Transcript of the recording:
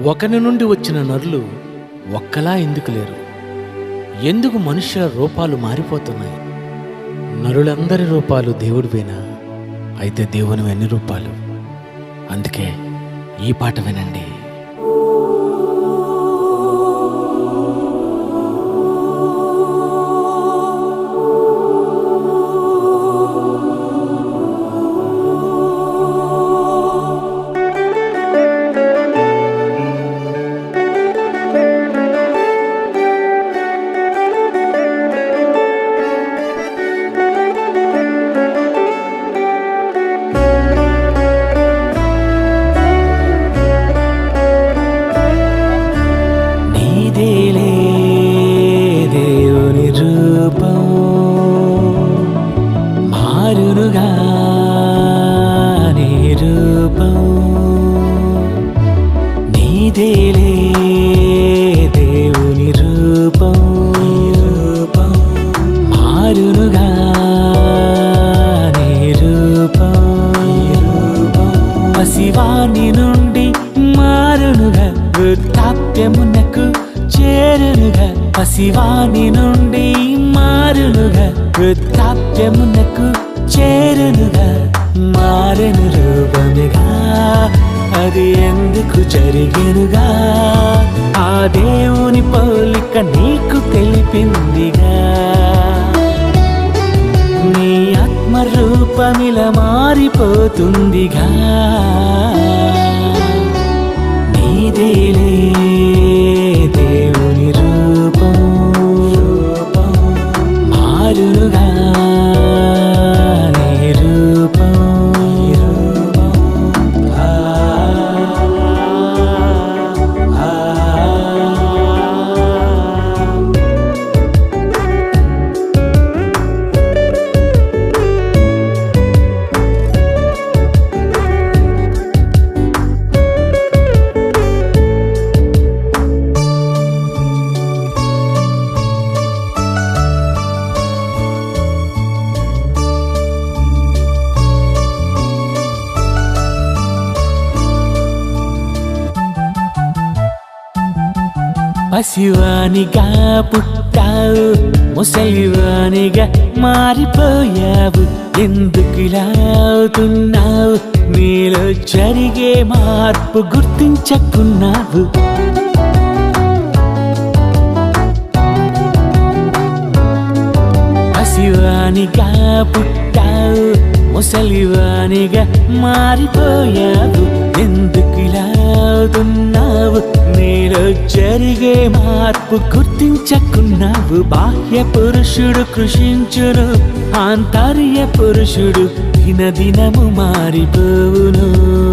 ఒకని నుండి వచ్చిన నరులు ఒక్కలా ఎందుకు లేరు? ఎందుకు మనుషుల రూపాలు మారిపోతున్నాయి? నరులందరి రూపాలు దేవుడివేనా? అయితే దేవుని ఎన్ని రూపాలు? అందుకే ఈ పాట వినండి. మారునుగా నీ రూపం. నీదేలే దేవుని రూపం. రూపం మారునుగా నీ రూపం. రూపం పసివాని నుండి మారునుగా వృత్తాప్యమునకు చేరునుగా. పసివాణి నుండి మారునుగా వృత్తాప్యమునకు జరిగెనుగా. ఆ దేవుని పోలిక నీకు తెలిపిందిగా. నీ ఆత్మరూపమిల మారిపోతుందిగా. నీదేలే పసివానిగా పుట్టావు ముసలివానిగా మారిపోయావు ఎందుకు అవుతున్నావు? నీలో జరిగే మార్పు గుర్తించకున్నావు. పసివానిగా పుట్టావు ముసలివానిగా మారిపోయావు ఎందుకు ఇలా నీలో జరిగే మార్పు గుర్తించకున్నావు. బాహ్య పురుషుడు కృషించును ఆంతర్య పురుషుడు దినదినము మారిపోవును.